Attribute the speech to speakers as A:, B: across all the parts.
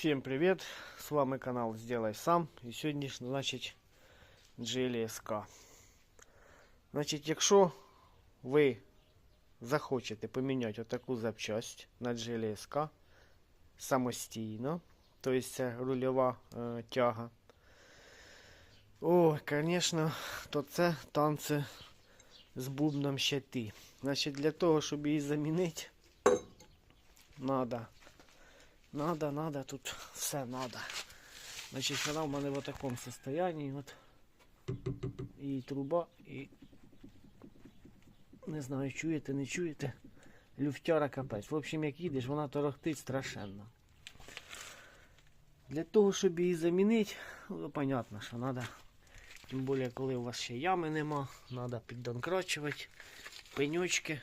A: Всем привет! С вами канал Сделай Сам. І сьогодні, ж, значить, GLSK. Значить, якщо ви захочете поміняти отаку запчасть на GLSK самостійно, тобто це рульова е, тяга, о, звісно, то це танці з бубном щити. Значить, для того, щоб її замінити, треба Надо, надо, тут все надо. Значить, вона в мене в такому состоянии. От. І труба, і не знаю, чуєте, не чуєте. Люфтяра капець. В общем, як їдеш, вона торохтить страшенно. Для того, щоб її замінити, ну, понятно, що треба. Тим більше, коли у вас ще ями нема, треба піддонкрачувати, пеньочки.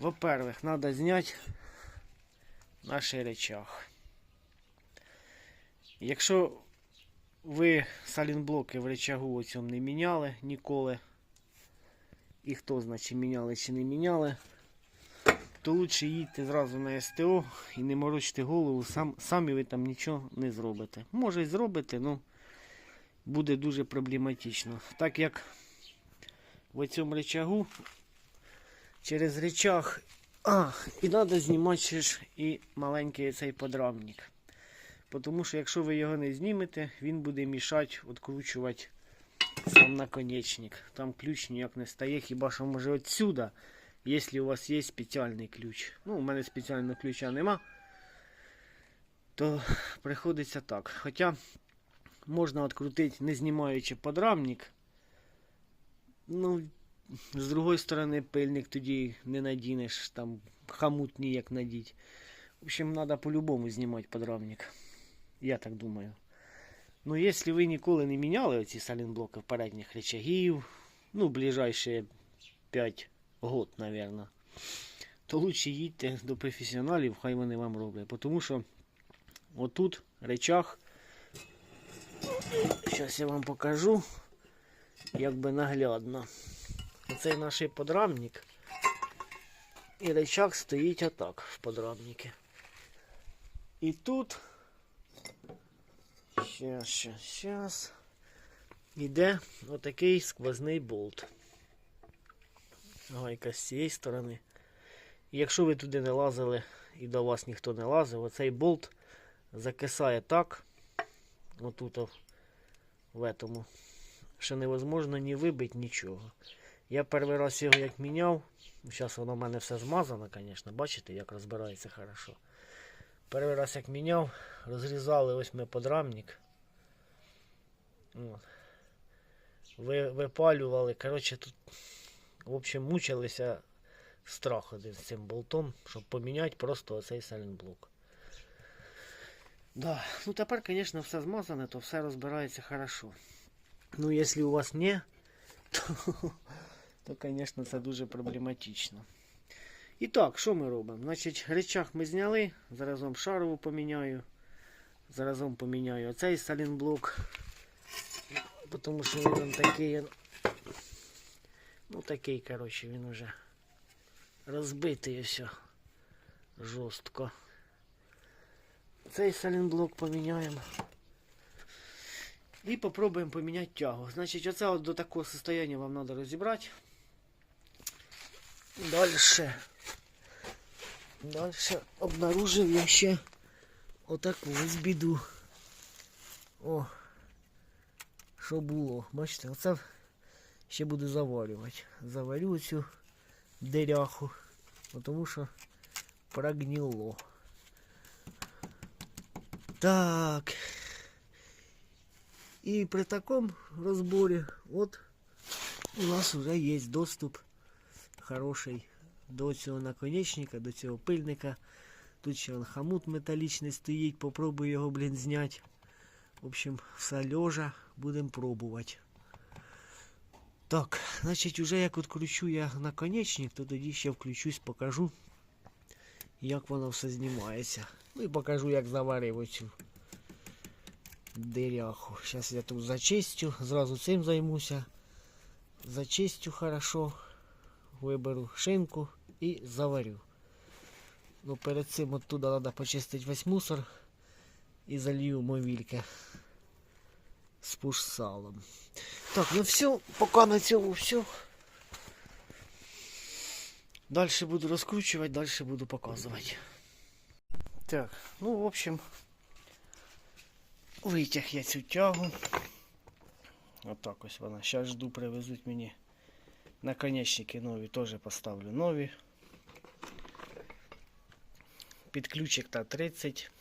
A: Во-первых, треба зняти наш речах. Якщо ви салінблоки в речагу у цьому не міняли ніколи, і хто значить міняли чи не міняли, то лучше їдьте зразу на СТО і не морочте голову, сам, самі ви там нічого не зробите. Може і зробите, але буде дуже проблематично. Так як в цьому речагу через речах а, і треба знімати ще ж і маленький цей подрамник. Тому що якщо ви його не знімете, він буде мішати відкручувати сам наконечник. Там ключ ніяк не стає, хіба що може отсюда, якщо у вас є спеціальний ключ. Ну, у мене спеціального ключа нема, то приходиться так. Хоча можна відкрутити, не знімаючи подрамник. Ну, з другої сторони, пильник тоді не надінеш, там хамут ніяк надіть. В общем, треба по-любому знімати подрамник. Я так думаю. Ну, якщо ви ніколи не міняли оці салінблоки передніх речагів, ну, ближайші 5 год, мабуть, то лучше їдьте до професіоналів, хай вони вам роблять. Тому що отут речах, зараз я вам покажу, якби наглядно. Оцей наш подрамник. І рычаг стоїть отак в подрамнике. І тут щас, щас, щас. Іде отакий сквозний болт. Гайка з цієї сторони. Якщо ви туди не лазили і до вас ніхто не лазив, оцей болт закисає так, отут в этому, що невозможно ні вибити нічого. Я перший раз його як міняв. Зараз воно в мене все змазано, звісно. Бачите, як розбирається хорошо. Перший раз як міняв, розрізали ось ми подрамник. Ви, випалювали. Коротше, тут, в общем, мучилися страх один з цим болтом, щоб поміняти просто оцей сайлентблок. Да. Ну тепер, звісно, все змазане, то все розбирається хорошо. Ну, якщо у вас не, то то, звісно, це дуже проблематично. І так, що ми робимо? Значить, речах ми зняли, заразом шарову поміняю. Заразом поміняю оцей салінблок. Тому що він такий. Ну такий, коротше, він уже розбитий все жорстко. Цей салінблок поміняємо. І попробуємо поміняти тягу. Значить, оце от до такого состояння вам треба розібрати. Дальше. Дальше обнаружив я ще отаку ось біду. О, що було. Бачите, оце ще буду заварювати. Заварю цю диряху, тому що прогнило. Так. І при такому розборі от у нас вже є доступ Хороший до цього наконечника, до цього пильника. Тут ще он хомут металічний стоїть, попробую його, блін, зняти. В общем, все лежа, будемо пробувати. Так, значить, уже як відкручу я наконечник, то тоді ще включусь, покажу, як воно все знімається. Ну і покажу, як заварив оцю диряху. Зараз я тут зачистю, зразу цим займуся. Зачистю хорошо виберу шинку і заварю. Ну перед цим оттуда треба почистити весь мусор і залью мовільки з пуш-салом. Так, ну все, поки на цьому все. Далі буду розкручувати, далі буду показувати. Так, ну в общем, витяг я цю тягу. Отак ось вона. Зараз жду, привезуть мені наконечники нові, теж поставлю нові. Під ключик та 30.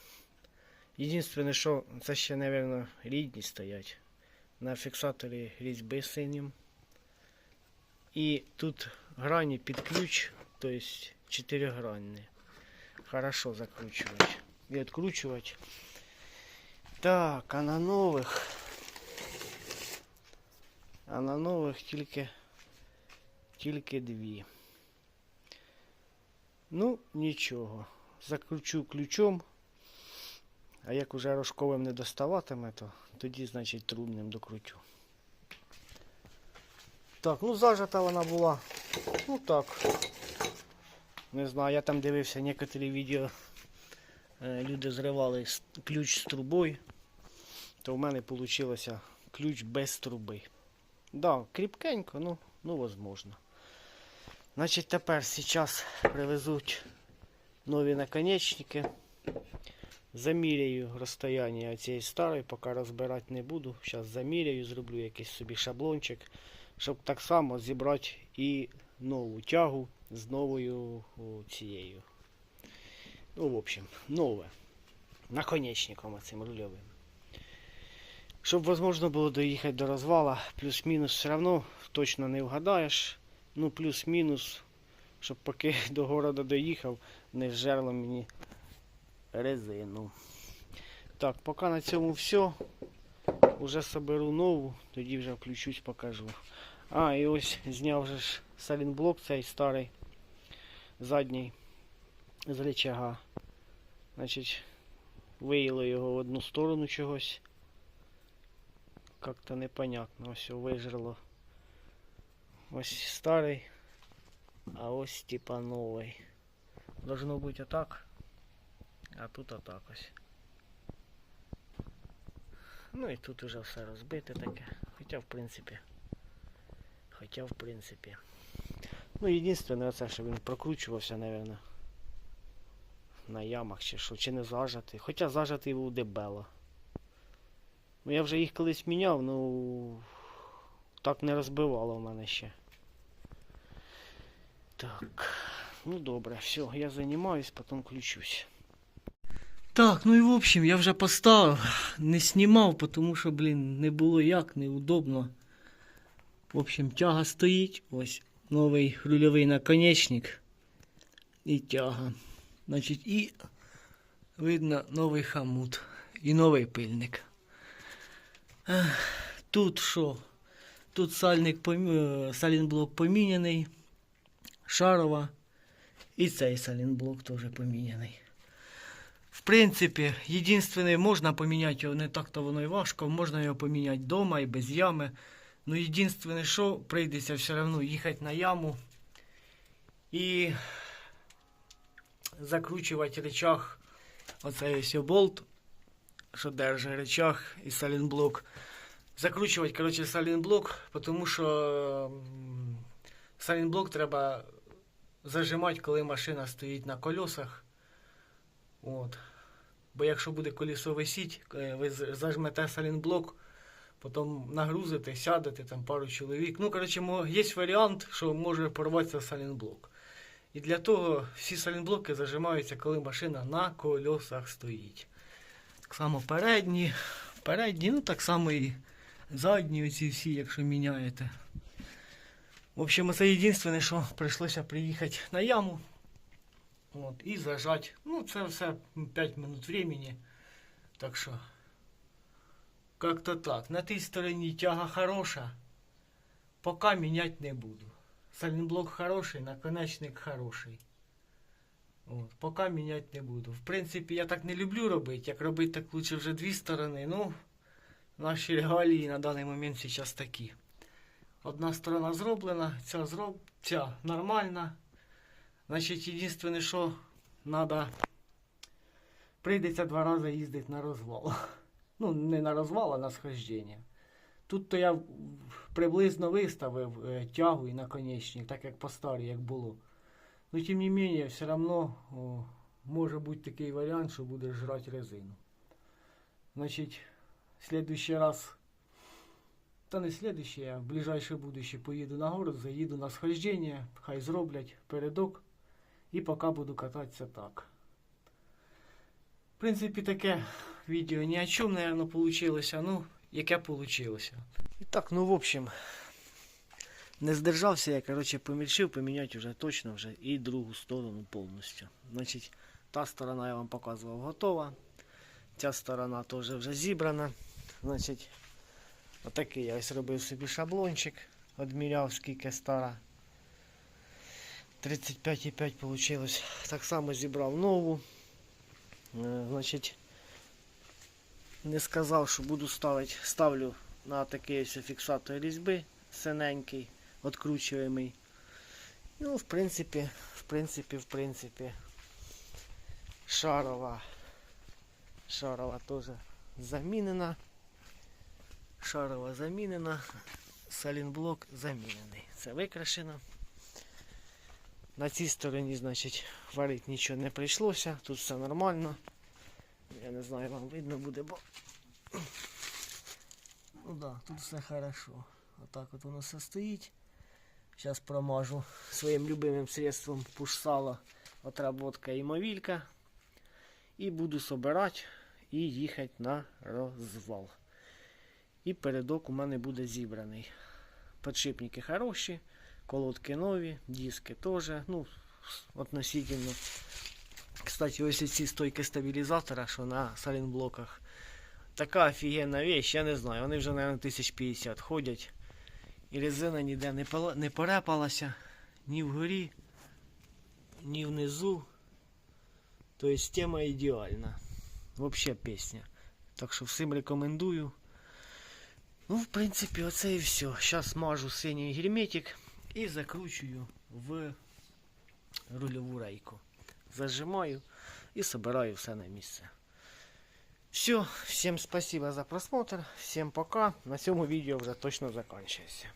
A: Єдине, що це ще, мабуть, рідні стоять. На фіксаторі різьби синім. І тут грані під ключ, то есть 4 гранні. Хорошо закручувати. І відкручувати. Так, а на нових. А на нових тільки тільки дві. Ну, нічого. Закручу ключом. А як уже рожковим не доставатиме, то тоді, значить, трубним докручу. Так, ну зажата вона була. Ну так. Не знаю, я там дивився некоторі відео. е, Люди зривали ключ з трубою. То в мене вийшло ключ без труби. Да, кріпкенько, ну, ну возможно. Значить, тепер зараз привезуть нові наконечники. Заміряю розстояння цієї старої, поки розбирати не буду. Зараз заміряю, зроблю якийсь собі шаблончик, щоб так само зібрати і нову тягу з новою цією. Ну, в общем, нове. Наконечником цим рульовим. Щоб можливо було доїхати до розвала, плюс-мінус все одно точно не вгадаєш. Ну, плюс-мінус, щоб поки до города доїхав, не зжерло мені резину. Так, поки на цьому все. Уже соберу нову, тоді вже включусь, покажу. А, і ось зняв вже ж салінблок цей старий, задній з рычага. Значить, виїло його в одну сторону чогось. Как-то непонятно, його вижерло. Ось старий, а ось типа новий. Должно бути отак. А тут отак ось. Ну і тут уже все розбите таке. Хоча в принципі. Хоча в принципі. Ну єдине оце, що він прокручувався, напевно. На ямах чи що, чи не зажатий. Хоча зажатий був дебело. Ну я вже їх колись міняв, ну так не розбивало в мене ще. Так. Ну добре, все, я займаюсь, потім включусь. Так, ну і в общем, я вже поставив, не знімав, тому що, блін, не було як, неудобно. В общем, тяга стоїть, ось новий рульовий наконечник і тяга. Значить, і видно новий хамут і новий пильник. Тут що? Тут сальник помі- е, салінблок поміняний, шарова. І цей салінблок теж поміняний. В принципі, єдине, можна поміняти його не так-то воно і важко, можна його поміняти вдома і без ями. Ну, єдине, що прийдеться все одно їхати на яму і закручувати речах. Оцей ось болт, що держить речах і салінблок. Закручувати, коротше, салінблок, тому що салінблок треба зажимати, коли машина стоїть на колесах. От. Бо якщо буде колесо висіть, е, ви зажмете салінблок, потім нагрузите, сядете там пару чоловік. Ну, коротше, є варіант, що може порватися салінблок. І для того всі салінблоки зажимаються, коли машина на колесах стоїть. Так само передні, передні, ну так само і задні оці всі, якщо міняєте. В общем, це єдине, що прийшлося приїхати на яму. От, і зажать. Ну, це все 5 минут времени. Так що. Как-то так. На тій стороні тяга хороша. Поки міняти не буду. Сальний хороший, наконечник хороший. От, поки міняти не буду. В принципі, я так не люблю робити. Як робити, так лучше вже дві сторони. Ну, наші реалії на даний момент зараз такі. Одна сторона зроблена, ця зроб... ця нормальна. Значить, єдине, що надо. Прийдеться два рази їздити на розвал. Ну, не на розвал, а на схождення. Тут то я приблизно виставив е, тягу і наконечник, так як по старій, як було. Ну, тим не менее, все одно може бути такий варіант, що буде жрати резину. Значить, в следующий раз, та не следующий, а в ближайше будущее поїду на город, заїду на схождення, хай зроблять передок, і поки буду кататися так. В принципі, таке відео ні о чому, наверное, получилося, ну, яке получилося. І так, ну, в общем, не здержався я, короче, помільшив, поміняти вже точно вже і другу сторону повністю. Значить, та сторона я вам показував готова. Ця сторона теж вже зібрана. Значить, отакий я ось робив собі шаблончик, одміряв скільки стара. 35,5 вийшло. Так само зібрав нову. Е, Значить, не сказав, що буду ставити. Ставлю на такий ось фіксатор різьби синенький, відкручуємий. Ну, в принципі, в принципі, в принципі, шарова. Шарова теж замінена. Шарова замінена. Салінблок замінений. Це викрашено. На цій стороні, значить, варити нічого не прийшлося. Тут все нормально. Я не знаю, вам видно буде, бо. Ну да, тут все хорошо. Отак от воно все стоїть. Зараз промажу своїм любимим средством пушсала отработка і мовілька. І буду собирати і їхати на розвал. І передок у мене буде зібраний. Подшипники хороші, колодки нові, диски теж. Ну, относительно. Кстати, ось ці стойки стабілізатора, що на салінблоках. Така офігенна вещь, я не знаю. Вони вже, мабуть, 1050 ходять. І резина ніде не, пала- не порепалася ні вгорі, ні внизу. Тобто тема ідеальна. Взагалі пісня. Так що всім рекомендую. Ну, в принципі, оце і все. Зараз мажу синій герметик і закручую в рульову рейку. Зажимаю і собираю все на місце. Все, всем спасибо за просмотр, всем пока. На цьому відео вже точно закінчується.